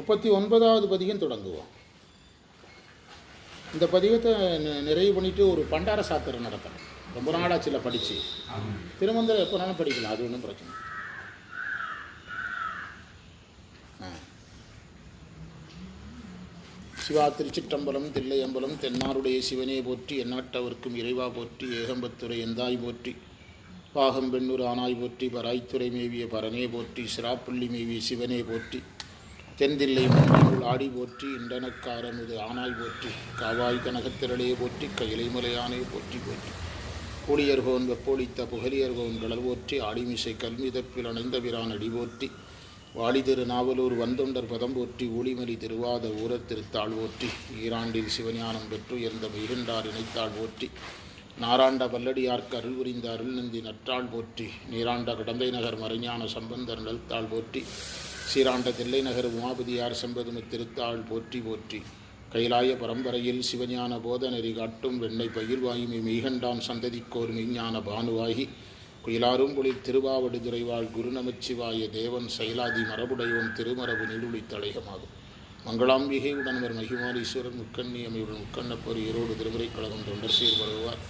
முப்பத்தி ஒன்பதாவது பதிகம் தொடங்குவோம். இந்த பதிகத்தை நிறைவு பண்ணிவிட்டு ஒரு பண்டார சாத்திரம் நடத்தணும். ரொம்ப நாளாச்சில் படித்து திருமந்திரம் எப்போனாலும் படிக்கலாம் அது ஒன்றும் பிரச்சனை ஆ. சிவா திருச்சிற்றம்பலம் தில்லையம்பலம் தென்னாருடைய சிவனே போற்றி எந்நாட்டவர்க்கும் இறைவா போற்றி ஏகம்பத்துறை எந்தாய் போற்றி பாகம்பெண்ணூர் ஆனாய் போற்றி பராய்த்துறை மேவிய பரனே போற்றி சிராப்புள்ளி மேவிய சிவனே போற்றி. தென்தில்லை மண்ணினுள் ஆடி போற்றி இண்டனக்காரமுது ஆனாய் போற்றி காவாய் கனகத்திரளையே போற்றி கையிலைமலையானே போற்றி போற்றி. கூலியர்கோன் வெப்பொழித்த புகலியர்கோன் கடல் போற்றி ஆடிமிசை கல்மிதப்பில் அணைந்த பிரான் அடி போற்றி. வாடி திரு நாவலூர் வந்தொண்டர் பதம் போற்றி ஊழிமலி திருவாத ஊரத் திருத்தாள் போற்றி. ஈராண்டில் சிவஞானம் பெற்று உயர்ந்த மிகுண்டார் இணைத்தாள் போற்றி. நாராண்ட வல்லடியார்க்கு அருள் புரிந்த அருள் நந்தி நற்றாள் போற்றி. நீராண்ட கடந்தை நகர் மறைஞான சம்பந்தர் நல்தாள் போற்றி. சீராண்ட தில்லை நகர் உமாபதியார் செம்பதுமு திருத்தாள் போற்றி போற்றி. கைலாய பரம்பரையில் சிவஞான போத நெறி காட்டும் வெண்ணை பயிர்வாயுமி மெய்கண்டான் சந்ததிக்கோர் மெய்ஞான பானுவாகி. குயிலாரும் குளிர் திருவாவடு துறைவாள் குருநமச்சிவாய தேவன் சைலாதி மரபுடையோன் திருமரபு நீடுழி தலைகமாகும். மங்களாம்பிகை உடனவர் மகிமாலீஸ்வரர் முக்கண்ணி அமைவுடன் முக்கண்ணப்பர் ஈரோடு திருமுறை கழகம் தொண்டர் சீர் வருவார்.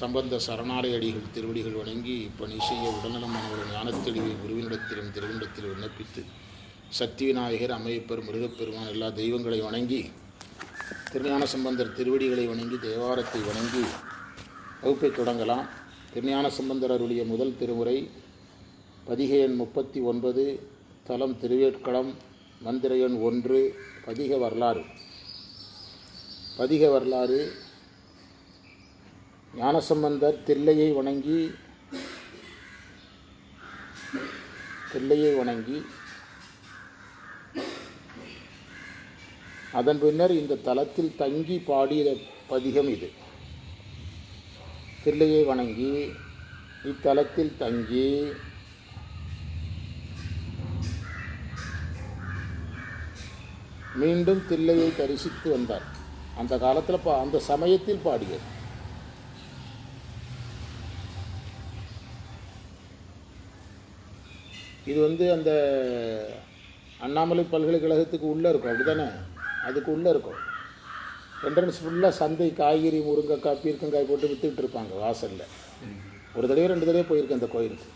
சம்பந்த சரணாலய அடிகள் திருவடிகள் வணங்கி இப்பணி செய்ய உடல்நலம் மனவுடன் ஞானத்தெளிவை குருவினிடத்திலும் திருவிடத்தில் விண்ணப்பித்து சக்தி விநாயகர் அமையப்பர் முருகப்பெருமான் எல்லா தெய்வங்களை வணங்கி திருஞான சம்பந்தர் திருவடிகளை வணங்கி தேவாரத்தை வணங்கி வகுப்பை தொடங்கலாம். திருஞான சம்பந்தர் அருளிய முதல் திருமுறை பதிகை எண் முப்பத்தி ஒன்பது தலம் திருவேட்களம் மந்திர எண் ஒன்று பதிக வரலாறு. பதிக வரலாறு ஞானசம்பந்தர் தில்லையை வணங்கி தில்லையை வணங்கி அதன் பின்னர் இந்த தலத்தில் தங்கி பாடிய பதிகம் இது. தில்லையை வணங்கி இத்தலத்தில் தங்கி மீண்டும் தில்லையை தரிசித்து வந்தார். அந்த காலத்தில் பா அந்த சமயத்தில் பாடியது. இது வந்து அந்த அண்ணாமலை பல்கலைக்கழகத்துக்கு உள்ளே இருக்கும் அப்படி தானே அதுக்கு உள்ளே இருக்கும். என்ட்ரன்ஸ் ஃபுல்லாக சந்தை காய்கறி முருங்கைக்காய் பீர்க்கங்காய் போட்டு விற்றுக்கிட்டு இருப்பாங்க வாசலில். ஒரு தடவை ரெண்டு தடவை போயிருக்கேன் இந்த கோயிலுக்கு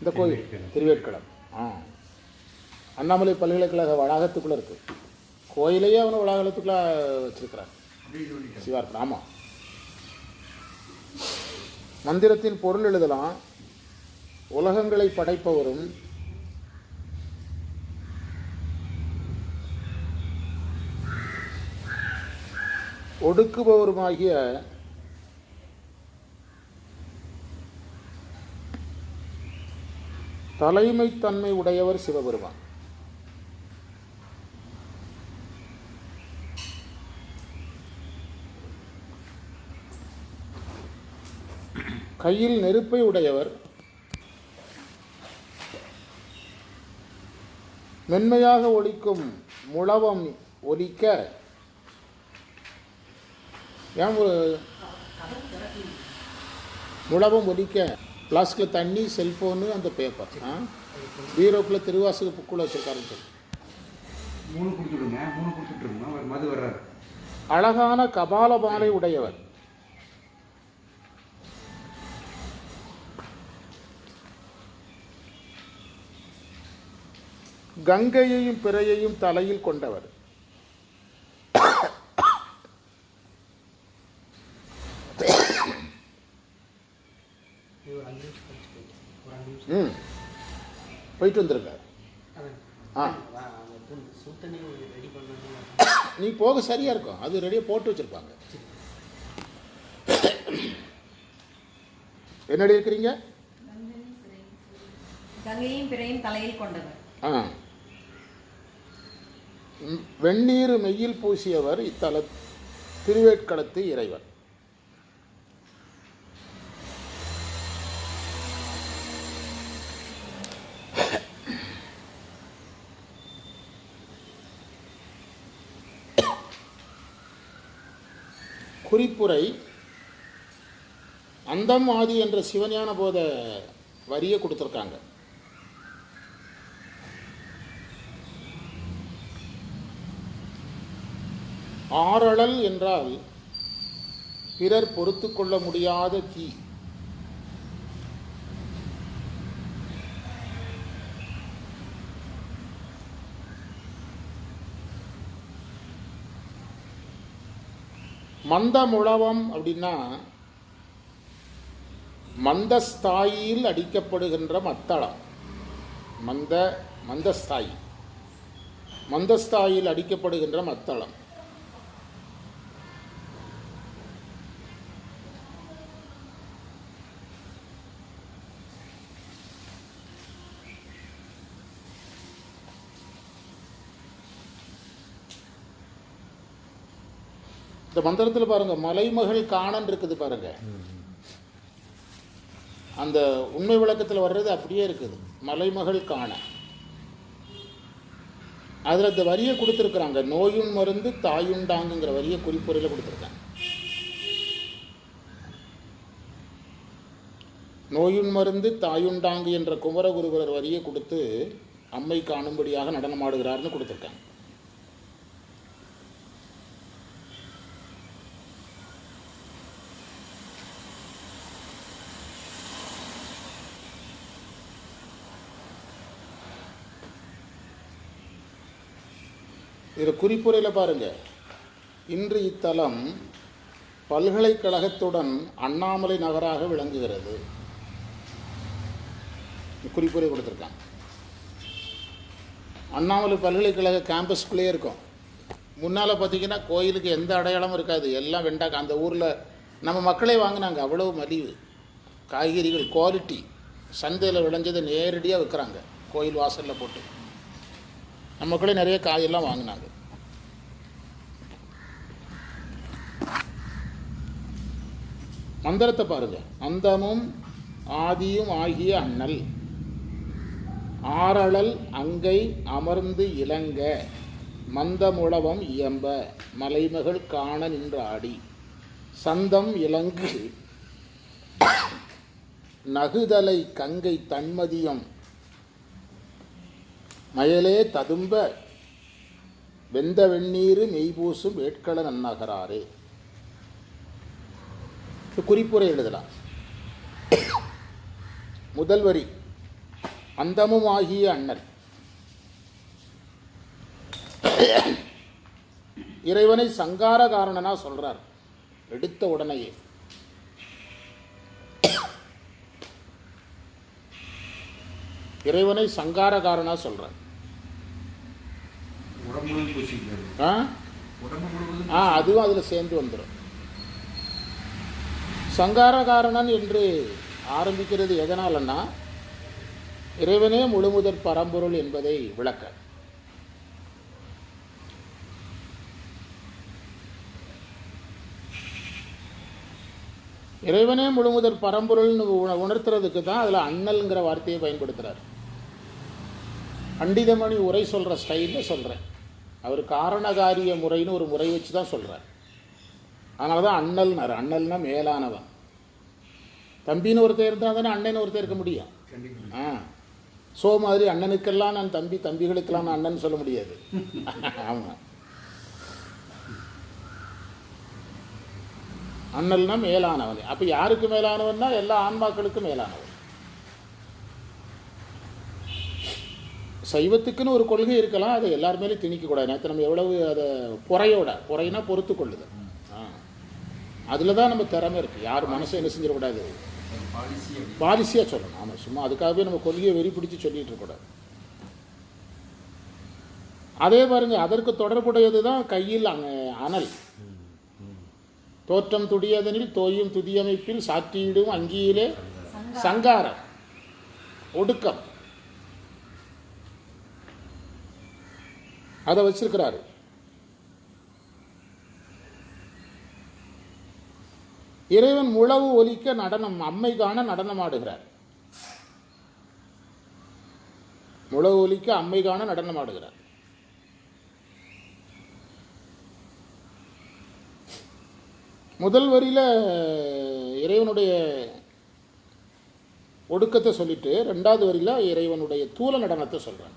இந்த கோயில் திருவேட்களம் ஆ. அண்ணாமலை பல்கலைக்கழக வளாகத்துக்குள்ளே இருக்குது கோயிலையே அவனை வளாகத்துக்குள்ளே வச்சுருக்கிறான் சிவார்ப்பன் ஆமாம் மந்திரத்தின் பொருள் எழுதலாம். உலகங்களை படைப்பவரும் ஒடுக்குபவருமாகிய தலைமைத்தன்மை உடையவர் சிவபெருமான். கையில் நெருப்பை உடையவர் மென்மையாக ஒலிக்கும் முழவம் ஒலிக்க ஏன் முழவம் ஒலிக்க ஃப்ளாஸ்கில் தண்ணி செல்ஃபோனு அந்த பேப்பர் ஆ? பீரோக்கில் திருவாசக புக்குள்ள வச்சுருக்காருன்னு சொல்லி. மூணு கொடுத்துடுங்க மூணு கொடுத்துட்ருங்க அவர் மது வர்றாரு. அழகான கபாலபாலை உடையவர். கங்கையையும் பிறையையும் தலையில் கொண்டவர். ம். போயிட்டு வந்திருக்கார் ஆ. நீ போக சரியா இருக்கும். அது ரெடியாக போட்டு வச்சிருப்பாங்க. என்ன இருக்கிறீங்க? கங்கையும் பிறையும் தலையில் கொண்டவர். ஆ. வெந்நீர் மெய்யில் பூசியவர் இத்தல திருவேட்களத்து இறைவர் குறிப்புரை அந்தம் ஆதி என்ற சிவஞான போத வரியை கொடுத்துருக்காங்க. ஆரழல் என்றால் பிறர் பொறுத்து கொள்ள முடியாத தீ. மந்தமுழவம் அப்படின்னா மந்தஸ்தாயில் அடிக்கப்படுகின்ற மத்தளம். மந்த மந்தஸ்தாயி. மந்தஸ்தாயில் அடிக்கப்படுகின்ற மத்தளம். இந்த மந்திரத்தில் பாருங்க மலைமகள் காணன் இருக்குது பாருங்க. அந்த உண்மை விளக்கத்தில் வர்றது அப்படியே இருக்குது. மலைமகள் காண. அதில் இந்த வரியை கொடுத்துருக்குறாங்க நோயுன் மருந்து தாயுண்டாங்குங்கிற வரியை குறிப்புரையில் கொடுத்துருக்காங்க. நோயுன் மருந்து தாயுண்டாங்கு என்ற குமரகுருவரர் வரியை கொடுத்து அம்மை காணும்படியாக நடனமாடுகிறார்னு கொடுத்துருக்காங்க. இதில் குறிப்புரையில் பாருங்க. இன்று இத்தலம் பல்கலைக்கழகத்துடன் அண்ணாமலை நகராக விளங்குகிறது. குறிப்புரை கொடுத்துருக்காங்க. அண்ணாமலை பல்கலைக்கழக கேம்பஸ்குள்ளேயே இருக்கும். முன்னால் பார்த்தீங்கன்னா கோயிலுக்கு எந்த அடையாளமும் இருக்காது. எல்லாம் வெண்டாக்க அந்த ஊரில் நம்ம மக்களே வாங்கினாங்க. அவ்வளவு மலிவு. காய்கறிகள் குவாலிட்டி சந்தையில் விளைஞ்சதை நேரடியாக விற்கிறாங்க. கோயில் வாசலில் போட்டு. நம்ம மக்களே நிறைய காயெல்லாம் வாங்கினாங்க. மந்திரத்தை பாருங்க. அந்தமும் ஆதியும் ஆகிய அண்ணல். ஆரழல் அங்கை அமர்ந்து இளங்க மந்தமுழவம் இயம்ப மலைமகள் காண நின்று ஆடி சந்தம் இலங்கு நகுதலை கங்கை தன்மதியம். மயலே ததும்ப வெந்த வெந்நீர் மெய்பூசும் வேட்கள நன்னகராறு குறிப்புரை எழுதலாம். முதல் வரி அந்தமும் ஆகிய அண்ணல். இறைவனை சங்கார காரணனா சொல்றார் எடுத்த உடனேயே. இறைவனை சங்கார காரணா சொல்றார். உடம்பு முழுவதும் பூசிக்கிறது. ஆ? உடம்பு முழுவதும் ஆ அதுவும் அதில் சேர்ந்து வந்துடும் சங்காரகாரணன் என்று ஆரம்பிக்கிறது எதனாலன்னா இறைவனே முழுமுதற் பரம்பொருள் என்பதை விளக்க. இறைவனே முழுமுதற் பரம்பொருள்னு உணர்த்துறதுக்கு தான் அதில் அண்ணல்ங்கிற வார்த்தையை பயன்படுத்துகிறார் பண்டிதமணி உரை சொல்கிற ஸ்டைலில் சொல்கிறேன் அவர் காரணகாரிய முறைன்னு ஒரு முறை வச்சு தான் சொல்கிறார் அதனால தான் அண்ணல்னார் அண்ணல்னா மேலானவன். தம்பின்னு ஒருத்தர் இருந்தால் தானே அண்ணன் ஒருத்தர் இருக்க முடியும். ஆ. சோ மாதிரி அண்ணனுக்கெல்லாம் நான் தம்பி தம்பிகளுக்கெல்லாம் நான் அண்ணன் சொல்ல முடியாது. ஆமாம் அண்ணல்னா மேலானவன். அப்போ யாருக்கு மேலானவன்னா? எல்லா ஆன்மாக்களுக்கும் மேலானவன். சைவத்துக்குன்னு ஒரு கொள்கை இருக்கலாம். அதை எல்லார் மேலேயும் திணிக்கக்கூடாது. நேற்று நம்ம எவ்வளவு அதை பொறையோட பொறைனா பொறுத்து கொள்ளுது அதில் தான் நம்ம திறமை இருக்குது யார் மனசை என்ன செஞ்சிடக்கூடாது? பாலிசியாக சொல்லணும். ஆமாம் சும்மா அதுக்காகவே நம்ம கொள்கையை வெறி பிடிச்சு சொல்லிட்டு இருக்கக்கூடாது அதே பாருங்க அதற்கு தொடர்புடையது தான் கையில் அங்க அனல். தோற்றம் துடியதனில் தோயும் துதியமைப்பில் சாற்றியிடும் அங்கியிலே சங்காரம் ஒடுக்கம். அதை வச்சிருக்கிறாரு. இறைவன் முழவு ஒலிக்க நடனம் அம்மை காண நடனம் ஆடுகிறார் முழவு ஒலிக்க அம்மை காண நடனம் ஆடுகிறார் முதல் வரியில இறைவனுடைய ஒடுக்கத்தை சொல்லிட்டு ரெண்டாவது வரியில இறைவனுடைய தூல நடனத்தை சொல்றார்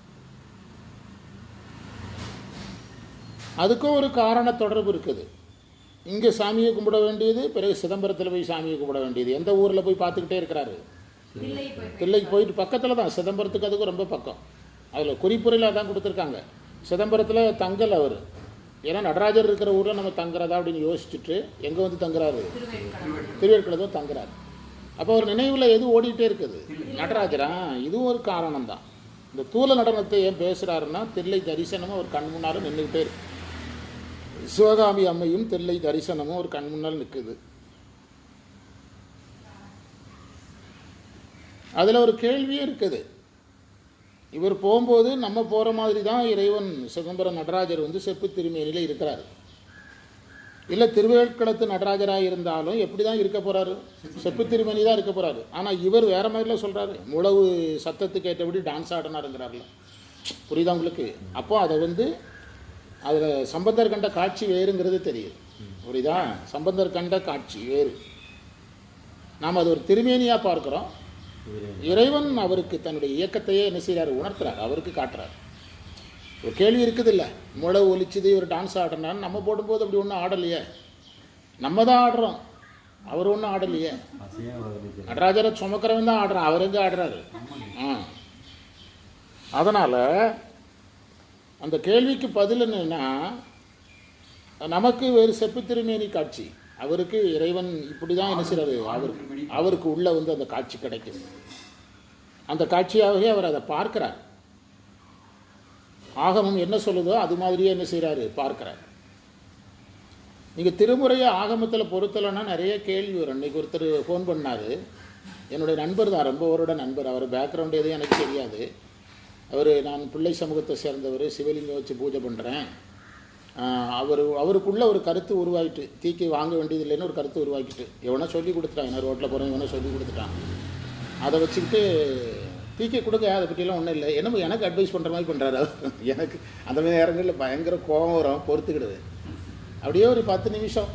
அதுக்கும் ஒரு காரண தொடர்பு இருக்குது. இங்கே சாமியை கும்பிட வேண்டியது பிறகு சிதம்பரத்தில் போய் சாமியை கும்பிட வேண்டியது. எந்த ஊரில் போய் பார்த்துக்கிட்டே இருக்கிறாரு? தில்லைக்கு போயிட்டு பக்கத்தில் தான். சிதம்பரத்துக்கு அதுக்கு ரொம்ப பக்கம். அதில் குறிப்புரையில் அதான் கொடுத்துருக்காங்க. சிதம்பரத்தில் தங்கல் அவர். ஏன்னா நடராஜர் இருக்கிற ஊரில் நம்ம தங்குறதா அப்படின்னு யோசிச்சுட்டு எங்கே வந்து தங்குறாரு? திருவேற்காடு திருவேற்கடை தான் தங்குறாரு. அப்போ அவர் நினைவில் எது ஓடிட்டே இருக்குது? நடராஜரா. இதுவும் ஒரு காரணம் தான் இந்த தூல நடனத்தை ஏன் பேசுகிறாருன்னா தில்லை தரிசனமும் ஒரு கண் முன்னால் நின்றுக்கிட்டே இருக்கு. சிவகாமி அம்மையும் தில்லை தரிசனமும் ஒரு கண் முன்னால் நிற்குது அதில் ஒரு கேள்வியே இருக்குது. இவர் போகும்போது நம்ம போகிற மாதிரி தான் இறைவன் சிதம்பரம் நடராஜர் வந்து செப்பு திருமேனியில் இருக்கிறார். இல்லை திருவேற்களத்து நடராஜராக இருந்தாலும் எப்படி தான் இருக்க போகிறாரு செப்பு திருமணி தான் இருக்க போகிறாரு ஆனால் இவர் வேறு மாதிரிலாம் சொல்கிறாரு முழவு சத்தத்துக்கு ஏற்றபடி டான்ஸ் ஆடினாருங்கிறார்ல. புரியுதா உங்களுக்கு? அப்போ அதை வந்து அதில் சம்பந்தர் கண்ட காட்சி வேறுங்கிறது தெரியுது. புரியுதா? சம்பந்தர் கண்ட காட்சி வேறு. நாம் அது ஒரு திருமேனியாக பார்க்குறோம். இறைவன் அவருக்கு தன்னுடைய இயக்கத்தையே என்ன செய்கிறாரு உணர்த்துறார். அவருக்கு காட்டுறாரு. ஒரு கேள்வி இருக்குது இல்லை முளை ஒலிச்சுது ஒரு டான்ஸ் ஆடுறான்னு நம்ம போடும்போது அப்படி ஒன்றும் ஆடலையே. நம்ம தான் ஆடுறோம். அவர் ஒன்றும் ஆடலையே. நடராஜரை சுமக்கிறவன் தான் ஆடுறான். அவர் எங்கே ஆடுறாரு? ஆ. அதனால் அந்த கேள்விக்கு பதில் என்னென்னா நமக்கு வேறு செப்பு திருமேனி காட்சி. அவருக்கு இறைவன் இப்படி தான் என்ன அவருக்கு அவருக்கு உள்ளே வந்து அந்த காட்சி கிடைக்கும் அந்த காட்சியாகவே அவர் அதை பார்க்கிறார். ஆகமம் என்ன சொல்லுதோ அது மாதிரியே என்ன செய்கிறாரு பார்க்கிறார். நீங்கள் திருமுறையை ஆகமத்தில் பொறுத்தலைன்னா நிறைய கேள்வி வரும். இன்னைக்கு ஒருத்தர் ஃபோன் பண்ணார். என்னுடைய நண்பர் தான் ரொம்ப வருட நண்பர். அவர் பேக்ரவுண்ட் எதுவும் எனக்கு தெரியாது. அவர் நான் பிள்ளை சமூகத்தை சேர்ந்தவர் சிவலிங்கம் வச்சு பூஜை பண்ணுறேன் அவர் அவருக்குள்ளே ஒரு கருத்து உருவாயிட்டு தீக்கி வாங்க வேண்டியதில்லைன்னு ஒரு கருத்து உருவாக்கிட்டு எவனோ சொல்லி கொடுத்துட்டான் என்ன ரோட்டில் போகிறேன் இவனை சொல்லி கொடுத்துட்டான். அதை வச்சுக்கிட்டு தீக்கி கொடுக்க அதை பற்றியெல்லாம் ஒன்றும் இல்லை. என்னமோ எனக்கு அட்வைஸ் பண்ணுற மாதிரி பண்ணுறாரு எனக்கு அந்த மாதிரி நேரங்களில் பயங்கர கோபம் வரும் பொறுத்துக்கிடுது. அப்படியே ஒரு பத்து நிமிஷம்.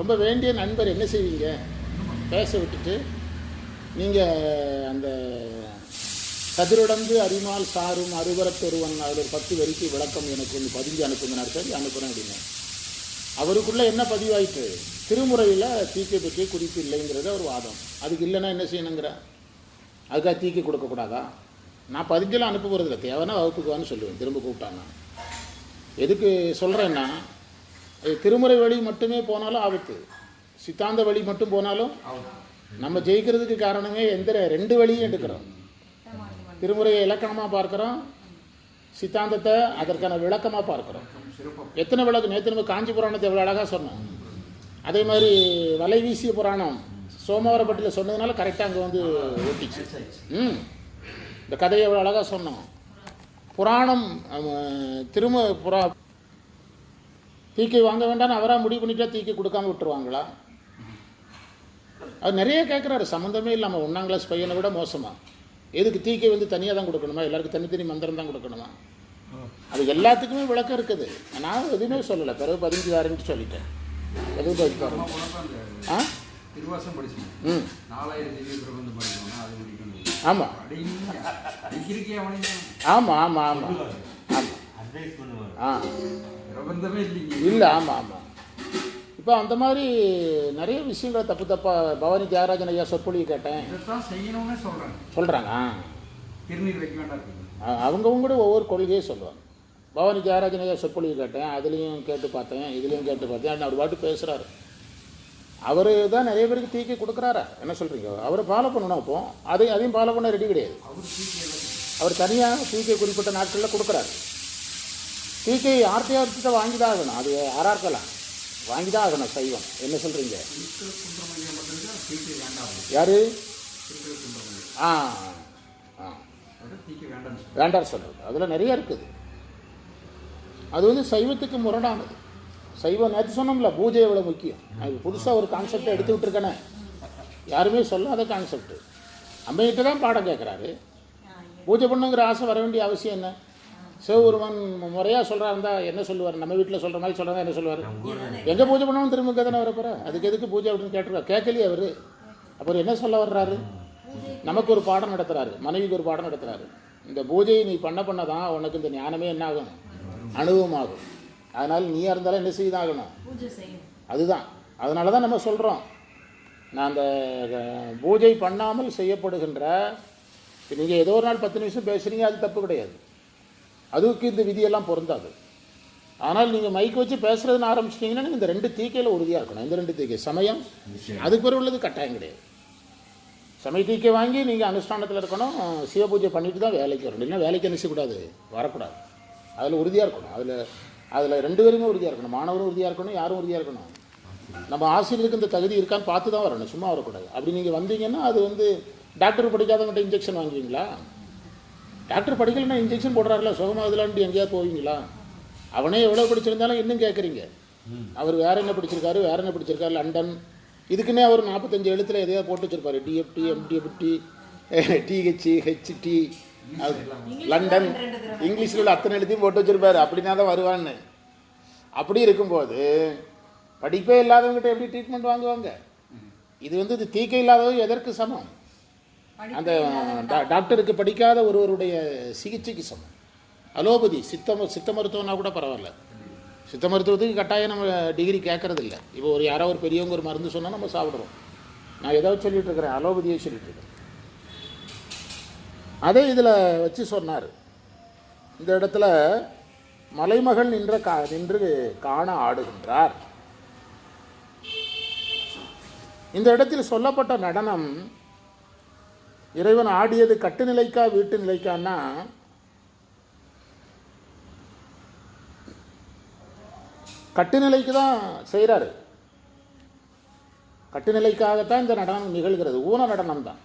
ரொம்ப வேண்டிய நண்பர் என்ன செய்வீங்க? பேச விட்டுட்டு நீங்கள் அந்த கதிரடந்து அறிமால் சாரும் அருவரத்தொருவன் அதில் ஒரு பத்து வரிக்கு விளக்கம் எனக்கு ஒன்று பதிஞ்சு அனுப்புங்கனார் சரி அனுப்புகிறேன் அப்படின்னு. அவருக்குள்ளே என்ன பதிவாயிட்டு திருமுறையில் தீக்கை பற்றி குறிப்பு இல்லைங்கிறது ஒரு வாதம். அதுக்கு இல்லைன்னா என்ன செய்யணுங்கிற? அதுக்காக தீக்கை கொடுக்கக்கூடாதா நான் பதிஞ்செல்லாம் அனுப்ப போகிறதில்ல தேவைன்னா வகுப்புக்கு வான்னு சொல்லுவேன். திரும்ப கூப்பிட்டாங்க எதுக்கு சொல்கிறேன்னா திருமுறை வழி மட்டுமே போனாலும் ஆபத்து. சித்தாந்த வழி மட்டும் போனாலும் நம்ம ஜெயிக்கிறதுக்கு காரணமே எந்த ரெண்டு வழியும் எடுக்கிறோம். திருமுறையை இலக்கணமாக பார்க்குறோம். சித்தாந்தத்தை அதற்கான விளக்கமாக பார்க்குறோம். எத்தனை விளக்கு? நேற்று நம்ம காஞ்சி புராணத்தை எவ்வளோ அழகாக சொன்னோம். அதே மாதிரி வலை வீசிய புராணம் சோமவாரப்பட்டியில் சொன்னதுனால கரெக்டாக அங்கே வந்து ஒட்டிச்சு. ம். இந்த கதையை எவ்வளோ அழகாக சொன்னோம். புராணம் திரும புரா தீக்கை வாங்க வேண்டாம்னு அவராக முடிவு பண்ணிட்டா தீக்கை கொடுக்காம விட்டுருவாங்களா? அது நிறைய கேட்குறாரு சம்மந்தமே இல்லாமல் ஒன்றாம் கிளாஸ் பையனை விட மோசமாக எதுக்கு தீக்கை வந்து தனியாக தான் கொடுக்கணுமா? எல்லாருக்கும் தனித்தனி மந்திரம் தான் கொடுக்கணுமா? அது எல்லாத்துக்குமே விளக்கம் இருக்குது. நான் எதுவுமே சொல்லலை. பிறகு பதிஞ்சு தாரேன்ட்டு சொல்லிட்டேன் எதுவும் அந்த ஆ? திருவாசம் படிச்சேன் ம். நாலாயிரம் திவ்ய பிரபந்தம் படிக்கணும்னா அது முடிக்கணும். ஆமாம் ஆமாம் ஆமாம் ஆமாம் ஆமாம் ஆ. பிரபந்தமே இல்லைங்க. இல்லை ஆமாம் ஆமாம் இப்போ அந்த மாதிரி நிறைய விஷயங்களை தப்பு தப்பாக பவானி தியாகராஜன் ஐயா சொற்பொழிவு கேட்டேன். இதைத்தான் செய்யணும்னு சொல்கிறாங்க திருநீர் வைக்க வேண்டாம் இருக்குது அவங்கவுங்க கூட ஒவ்வொரு கொள்கையை சொல்லுவாங்க. பவானி தியாகராஜன் ஐயா சொற்பொழிவு கேட்டேன். அதுலேயும் கேட்டு பார்த்தேன். இதுலேயும் கேட்டு பார்த்தேன். அவர் பாட்டு பேசுகிறாரு அவர் தான் நிறைய பேருக்கு தீக்கை கொடுக்குறாரா? என்ன சொல்கிறீங்க அவரை ஃபாலோ பண்ணணும் அப்போ. அதையும் அதையும் ஃபாலோ பண்ண ரெடி கிடையாது. அவர் தனியாக தீக்கை குறிப்பிட்ட நாட்களில் கொடுக்குறாரு. தீக்கை ஆர்த்தியார்த்திட்ட வாங்கி தான் ஆகணும். அது யாராக இருக்கலாம் வாங்கி தான் ஆகணும் சைவம் என்ன சொல்கிறீங்க யார்? ஆ ஆ. வேண்டாம் சொல்கிறது அதில் நிறைய இருக்குது. அது வந்து சைவத்துக்கு முரடானது. சைவம் நேற்று சொன்னோம்ல பூஜை எவ்வளோ முக்கியம். அது புதுசாக ஒரு கான்செப்டை எடுத்துக்கிட்டு இருக்கேனே யாருமே சொல்லாத கான்செப்ட் அம்மையிட்ட தான் பாடம் கேட்குறாரு பூஜை பண்ணுங்கிற ஆசை வர வேண்டிய அவசியம் என்ன? சிவபெருமான் முறையாக சொல்கிறா இருந்தா என்ன சொல்லுவார்? நம்ம வீட்டில் சொல்கிற மாதிரி சொல்கிறதா என்ன சொல்லுவார்? எங்கே பூஜை பண்ணணும் திரும்ப தானே வரப்போற? அதுக்கு எதுக்கு பூஜை அப்படின்னு கேட்டிருக்கா? கேட்கலையே அவர். அப்புறம் என்ன சொல்ல வர்றாரு? நமக்கு ஒரு பாடம் நடத்துறாரு. மனைவிக்கு ஒரு பாடம் நடத்துறாரு. இந்த பூஜையை நீ பண்ண பண்ண தான் உனக்கு இந்த ஞானமே என்ன ஆகும்? அனுபவமாகும் அதனால் நீயாக இருந்தாலும் என்ன செய்தாகணும்? அதுதான். அதனால தான் நம்ம சொல்கிறோம் நான் அந்த பூஜை பண்ணாமல் செய்யப்படுகின்ற நீங்கள் ஏதோ ஒரு நாள் பத்து நிமிஷம் பேசுகிறீங்க அது தப்பு கிடையாது. அதுக்கு இந்த விதியெல்லாம் பொருந்தாது. ஆனால் நீங்கள் மைக் வச்சு பேசுறதுன்னு ஆரம்பிச்சிட்டிங்கன்னா நீங்க இந்த ரெண்டு தீக்கையில் உறுதியாக இருக்கணும். இந்த ரெண்டு தீக்கை. சமயம் அதுக்கு பிறகு உள்ளது கட்டாயம் கிடையாது. சமய தீக்கை வாங்கி நீங்கள் அனுஷ்டானத்தில் இருக்கணும் சிவ பூஜை பண்ணிட்டு தான் வேலைக்கு வரணும். இல்லைன்னா வேலைக்கு என்ன செய்யக்கூடாது வரக்கூடாது. அதில் உறுதியாக இருக்கணும். அதில் அதில் ரெண்டு பேருமே உறுதியாக இருக்கணும். மாணவரும் உறுதியாக இருக்கணும் யாரும் உறுதியாக இருக்கணும். நம்ம ஆசிரியருக்கு இந்த தகுதி இருக்கான்னு பார்த்து தான் வரணும். சும்மா வரக்கூடாது. அப்படி நீங்கள் வந்தீங்கன்னா அது வந்து டாக்டர் படிக்காதவங்கள்ட்ட இன்ஜெக்ஷன் வாங்குவீங்களா? டாக்டர் படிக்கலைன்னா இன்ஜெக்ஷன் போடுறாருல சுகமாகுதுலான்ட்டு எங்கேயாவது போவீங்களா? அவனே எவ்வளோ படிச்சிருந்தாலும் இன்னும் கேட்குறீங்க அவர் வேற என்ன படிச்சிருக்காரு வேற என்ன படிச்சிருக்காரு லண்டன். இதுக்குன்னே அவர் நாற்பத்தஞ்சு எழுத்துல எதையாவது போட்டு வச்சிருப்பாரு. DFT MDFT DH HD London. இங்கிலீஷில் உள்ள அத்தனை எழுத்தையும் போட்டு வச்சிருப்பாரு. அப்படின்னா தான் வருவான்னு. அப்படி இருக்கும்போது படிப்பே இல்லாதவங்ககிட்ட எப்படி ட்ரீட்மெண்ட் வாங்குவாங்க? இது வந்து இது தீக்கை இல்லாதவங்க எதற்கு சமம்? அந்த டாக்டருக்கு படிக்காத ஒருவருடைய சிகிச்சைக்கு சமம். அலோபதி சித்த சித்த மருத்துவம்னா கூட பரவாயில்ல. சித்த மருத்துவத்துக்கு கட்டாயம் நம்ம டிகிரி கேட்கறது இல்லை இப்போ ஒரு யாரோ ஒரு பெரியவங்க ஒரு மருந்து சொன்னால் நம்ம சாப்பிட்றோம். நான் ஏதாவது சொல்லிட்டு இருக்கிறேன் அலோபதியை சொல்லிட்டு இருக்கிறேன். அதே இதில் வச்சு சொன்னார். இந்த இடத்துல மலைமகள் நின்ற கா நின்று காண ஆடுகின்றார். இந்த இடத்தில் சொல்லப்பட்ட நடனம் இறைவன் ஆடியது கட்டு நிலைக்கா வீட்டு நிலைக்கான்னா கட்டுநிலைக்கு தான் செய்கிறாரு கட்டுநிலைக்காகத்தான் இந்த நடனம் நிகழ்கிறது. ஊன நடனம் தான்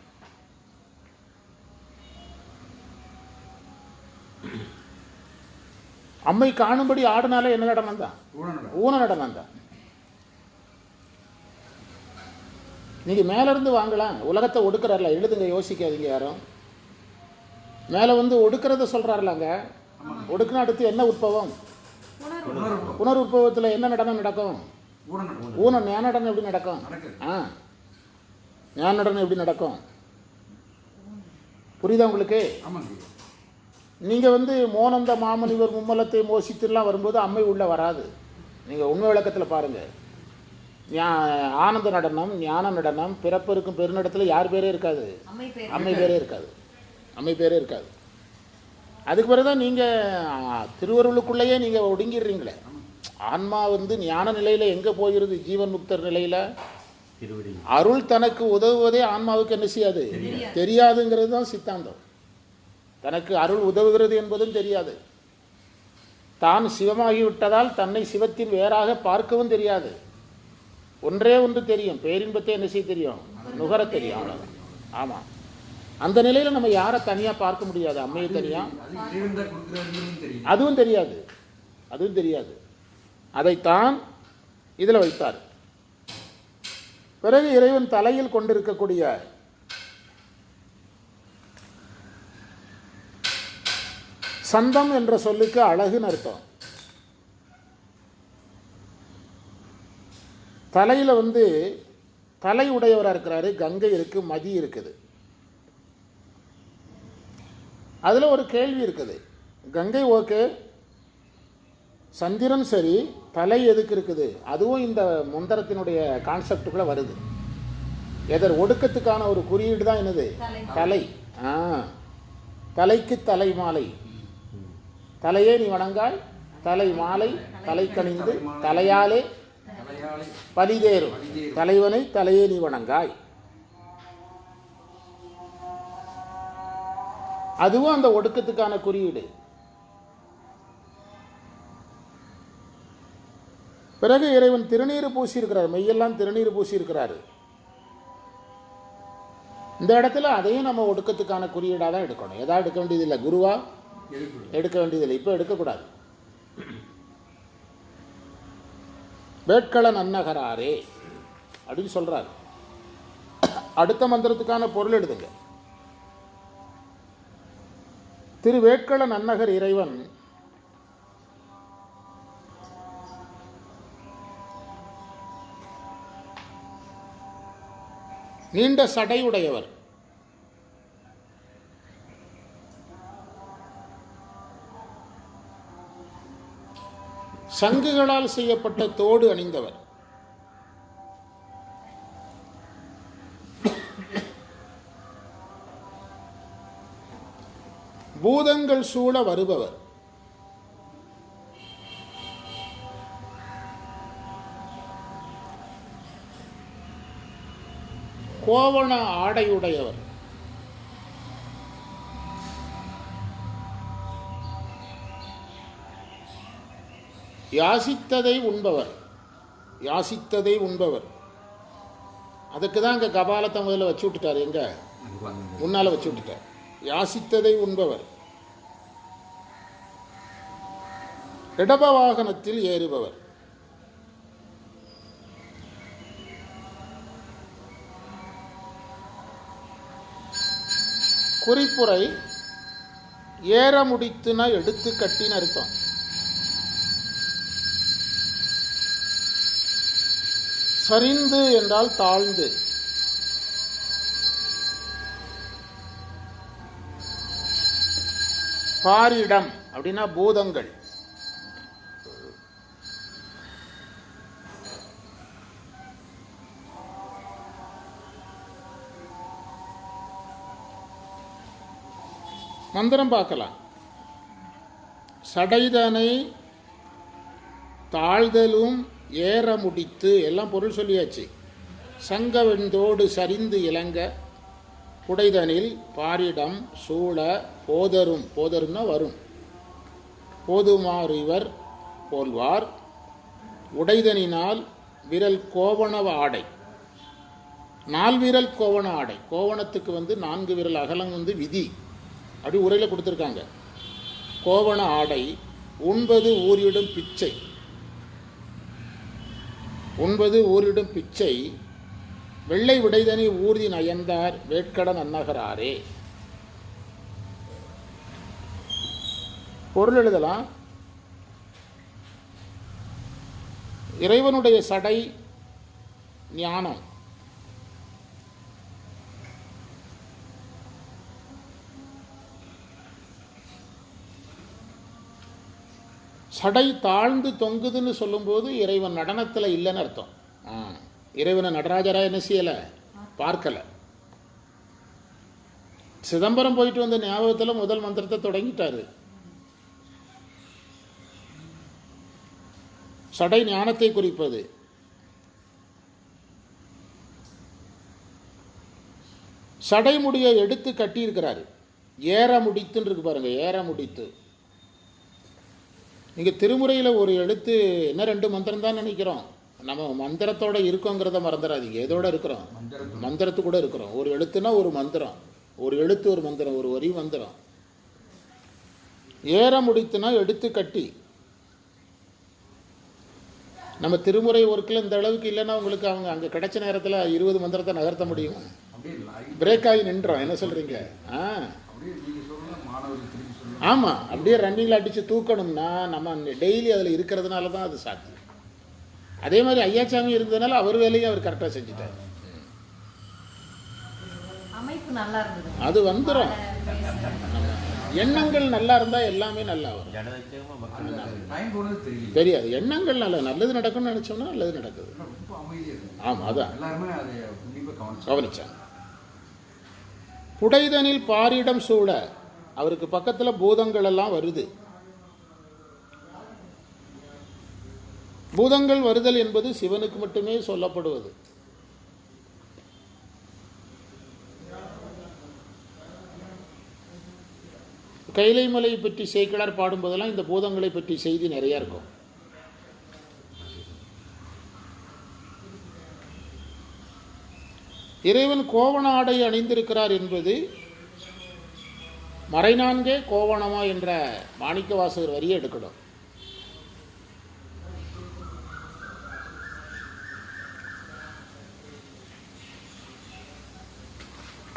அம்மை காணும்படி ஆடினாலே என்ன நடனம் தான். ஊன நடனம். தான் நீங்கள் மேலேருந்து வாங்கலாம். உலகத்தை ஒடுக்குறாருல எழுதுங்க யோசிக்காதீங்க யாரும். மேலே வந்து ஒடுக்கிறத சொல்கிறாருலாங்க ஒடுக்குனா அடுத்து என்ன உற்பவம்? உணர் உற்பவத்தில் என்ன நடனம் நடக்கும்? ஊனம் ஞான நடனம் எப்படி நடக்கும்? ஆ. ஞானடனம் எப்படி நடக்கும்? புரியுதா உங்களுக்கு? நீங்கள் வந்து மோனந்த மாமனிவர் மும்மலத்தை மோசித்துலாம் வரும்போது அம்மை உள்ளே வராது. நீங்கள் உண்மை விளக்கத்தில் பாருங்கள் ஆனந்த நடனம் ஞான நடனம் பிறப்பு இருக்கும் பெருநடத்தில் யார் பேரே இருக்காது? அம்மை பேர் இருக்காது. அம்மை பேரே இருக்காது. அதுக்கு பிறகு தான் நீங்கள் திருவருளுக்குள்ளேயே நீங்கள் ஒடுங்கிடுறீங்களே. ஆன்மா வந்து ஞான நிலையில் எங்கே போகிறது? ஜீவன் முக்தர் நிலையில்? திருவடி அருள் தனக்கு உதவுவதே ஆன்மாவுக்கு என்ன செய்யாது? தெரியாதுங்கிறது தான் சித்தாந்தம். தனக்கு அருள் உதவுகிறது என்பதும் தெரியாது. தான் சிவமாகிவிட்டதால் தன்னை சிவத்தின் வேறாக பார்க்கவும் தெரியாது. ஒன்றே ஒன்று தெரியும். பேரின்பத்தை என்ன செய்ய தெரியும்? நுகர தெரியும் அவ்வளோதான் ஆமாம் அந்த நிலையில் நம்ம யாரை தனியாக பார்க்க முடியாது? அம்மையை தனியாக அதுவும் தெரியாது. அதுவும் தெரியாது. அதைத்தான் இதில் வைத்தார். பிறகு இறைவன் தலையில் கொண்டிருக்கக்கூடிய சந்தம் என்ற சொல்லுக்கு அழகுன்னு அர்த்தம். தலையில் வந்து தலை உடையவராக இருக்கிறாரு கங்கை இருக்கு மதி இருக்குது. அதில் ஒரு கேள்வி இருக்குது. கங்கை ஓகே சந்திரன் சரி தலை எதுக்கு இருக்குது? அதுவும் இந்த மந்திரத்தினுடைய கான்செப்டுக்குள்ளே வருது. எதர் ஒடுக்கத்துக்கான ஒரு குறியீடு தான் என்னது? தலை. தலை ஆ. தலைக்கு தலை மாலை. தலையே நீ வணங்காய் தலை மாலை தலை கணிந்து தலையாலே பலிதேறும் தலைவனை தலையே நீ வணங்காய். அதுவும் அந்த ஒடுக்கத்துக்கான குறியீடு. பிறகு இறைவன் திருநீறு பூசியிருக்கிறார். மெய்யெல்லாம் திருநீறு பூசியிருக்கிறாரு. இந்த இடத்துல அதையும் நம்ம ஒடுக்கத்துக்கான குறியீடாக தான் எடுக்கணும். எதா எடுக்க வேண்டியதில்லை? குருவா? எடுக்க வேண்டியதில்லை. இப்போ எடுக்கக்கூடாது. வேட்கள நன்னகராரே. அப்படின்னு சொல்கிறார் அடுத்த மந்திரத்துக்கான பொருள் எழுதுங்க திரு வேட்கள நன்னகர் இறைவன் நீண்ட சடையுடையவர். சங்குகளால் செய்யப்பட்ட தோடு அணிந்தவர். பூதங்கள் சூழ வருபவர். கோவண ஆடையுடையவர். யாசித்ததை உண்பவர். யாசித்ததை உண்பவர். அதுக்கு தான் இங்கே கபாலத்தை முதல்ல வச்சு விட்டுட்டார். எங்க? முன்னால் வச்சு விட்டுட்டார். யாசித்ததை உண்பவர். இடப வாகனத்தில் ஏறுபவர். குறிப்புரை ஏற முடித்துன எடுத்து கட்டின்னு அர்த்தம். சரிந்து என்றால் தாழ்ந்து. பாரிடம் அப்படின்னா பூதங்கள். மந்திரம் பார்க்கலாம். சடைதனை தாழ்தலும் ஏற முடித்து எல்லாம் பொருள் சொல்லியாச்சு. சங்கவெந்தோடு சரிந்து இலங்க புடைதனில் பாரிடம் சூழ போதரும். போதரும்னா வரும். போதுமாறு இவர் போல்வார். உடைதனினால் விரல் கோவணவ ஆடை. நால்விரல் கோவண ஆடை. கோவணத்துக்கு வந்து நான்கு விரல் அகலம் வந்து விதி. அப்படி உரையில் கொடுத்துருக்காங்க. கோவண ஆடை உண்பது ஊரிடும் பிச்சை. உண்பது ஊரிடும் பிச்சை வெள்ளை விடைதனி ஊர்தி நயந்தார் வேட்கடன் அன்னகராரே பொருள் எழுதலாம். இறைவனுடைய சடை ஞானம். சடை தாழ்ந்து தொங்குதுன்னு சொல்லும்போது இறைவன் நடனத்தில் இல்லைன்னு அர்த்தம். இறைவனை நடராஜரா என்ன செய்யலை? பார்க்கலை. சிதம்பரம் போயிட்டு வந்த ஞாபகத்தில் முதல் மந்திரத்தை தொடங்கிட்டாரு. சடை ஞானத்தை குறிப்பது. சடைமுடியை எடுத்து கட்டியிருக்கிறாரு. ஏற முடித்துன்னு இருக்கு பாருங்க ஏற முடித்து. நீங்கள் திருமுறையில் ஒரு எழுத்து என்ன ரெண்டு மந்திரம் தான் நினைக்கிறோம். நம்ம மந்திரத்தோட இருக்கோங்கிறத மறந்துடாதீங்க எதோட இருக்கிறோம்? மந்திரத்து கூட இருக்கிறோம். ஒரு எழுத்துனா ஒரு மந்திரம். ஒரு எழுத்து ஒரு மந்திரம். ஒரு வரி மந்திரம். ஏற முடித்துனா எடுத்து கட்டி. நம்ம திருமுறை ஒர்க்கில் இந்த அளவுக்கு இல்லைன்னா உங்களுக்கு அவங்க அங்கே கிடைச்ச நேரத்தில் இருபது மந்திரத்தை நகர்த்த முடியும். பிரேக் ஆகி நின்றோம். என்ன சொல்கிறீங்க ஆ அப்படியே நீங்க சொல்லணும் மாணவர்கள் திரும்பி சொல்லணும் ஆமாம் அப்படியே ரன்னிங்கில் அடித்து தூக்கணும்னா நம்ம டெய்லி அதில் இருக்கிறதுனால தான் அது சாத்தியம். அதே மாதிரி ஐயாச்சாமி இருந்ததுனால அவர் வேலையும் அவர் கரெக்டாக செஞ்சுட்டார். அமைப்பு நல்லா இருந்தது. அது வந்துடும் எண்ணங்கள் நல்லா இருந்தால் எல்லாமே நல்லா வரும். தெரியாது. எண்ணங்கள் நல்ல நல்லது நடக்கும்னு நினச்சோம்னா நல்லது நடக்குது. ரொம்ப அமைதியா இருக்கு ஆமாம் அதான். எல்லாருமே அதை உன்னிப்பா கவனிச்சு கவனிச்சாங்க. புடைதனில் பாரிடம் சூழ. அவருக்கு பக்கத்தில் பூதங்கள் எல்லாம் வருது. பூதங்கள் வருதல் என்பது சிவனுக்கு மட்டுமே சொல்லப்படுவது. கைலை மலையை பற்றி சேக்கிழார் பாடும்போதெல்லாம் இந்த பூதங்களை பற்றி செய்தி நிறைய இருக்கும். இறைவன் கோவண ஆடை அணிந்திருக்கிறார் என்பது மறைநான்கே கோவணமா என்ற மாணிக்கவாசகர் வரியை எடுக்கணும்.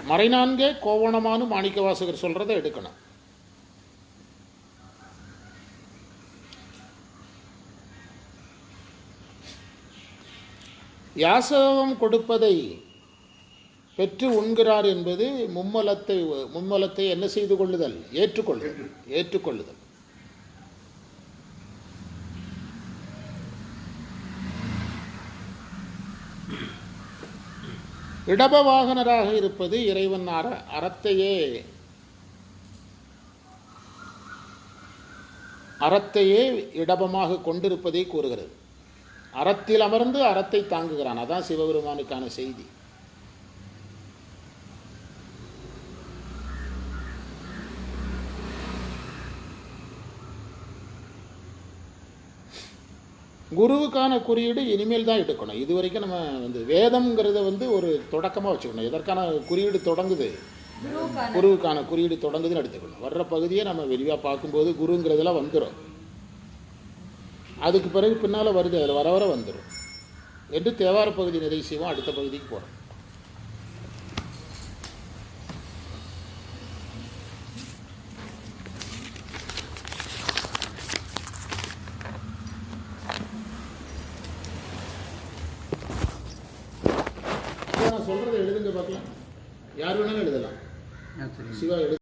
மறைநான்கே கோவணமானு மாணிக்கவாசகர் சொல்றதை எடுக்கணும். யாசவம் கொடுப்பதை பெற்று உண்கிறார் என்பது மும்மலத்தை மும்மலத்தை என்ன செய்து கொள்ளுதல்? ஏற்றுக்கொள்ளுதல். ஏற்றுக்கொள்ளுதல் இடபவாகனராக இருப்பது இறைவன் அற அறத்தையே அறத்தையே இடபமாக கொண்டிருப்பதை கூறுகிறது. அறத்தில் அமர்ந்து அறத்தை தாங்குகிறான். அதான் சிவபெருமானுக்கான செய்தி. குருவுக்கான குறியீடு இனிமேல் தான் எடுக்கணும். இது வரைக்கும் நம்ம வந்து வேதம்ங்கிறத வந்து ஒரு தொடக்கமாக வச்சுக்கணும். எதற்கான குறியீடு தொடங்குது? குருவுக்கான. குறியீடு தொடங்குதுன்னு எடுத்துக்கணும். வர்ற பகுதியை நம்ம வெளியாக பார்க்கும்போது குருங்கிறதெல்லாம் வந்துடும் அதுக்கு பிறகு பின்னால் வருது. அதில் வர வர வந்துடும் என்று தேவார பகுதி நிறைவு செய்வோம் அடுத்த பகுதிக்கு போகிறோம் நான் சொல்கிறத எழுதுங்க பார்க்கலாம் யார் வேணாலும் எழுதலாம் ஆ சரி சிவா எழுது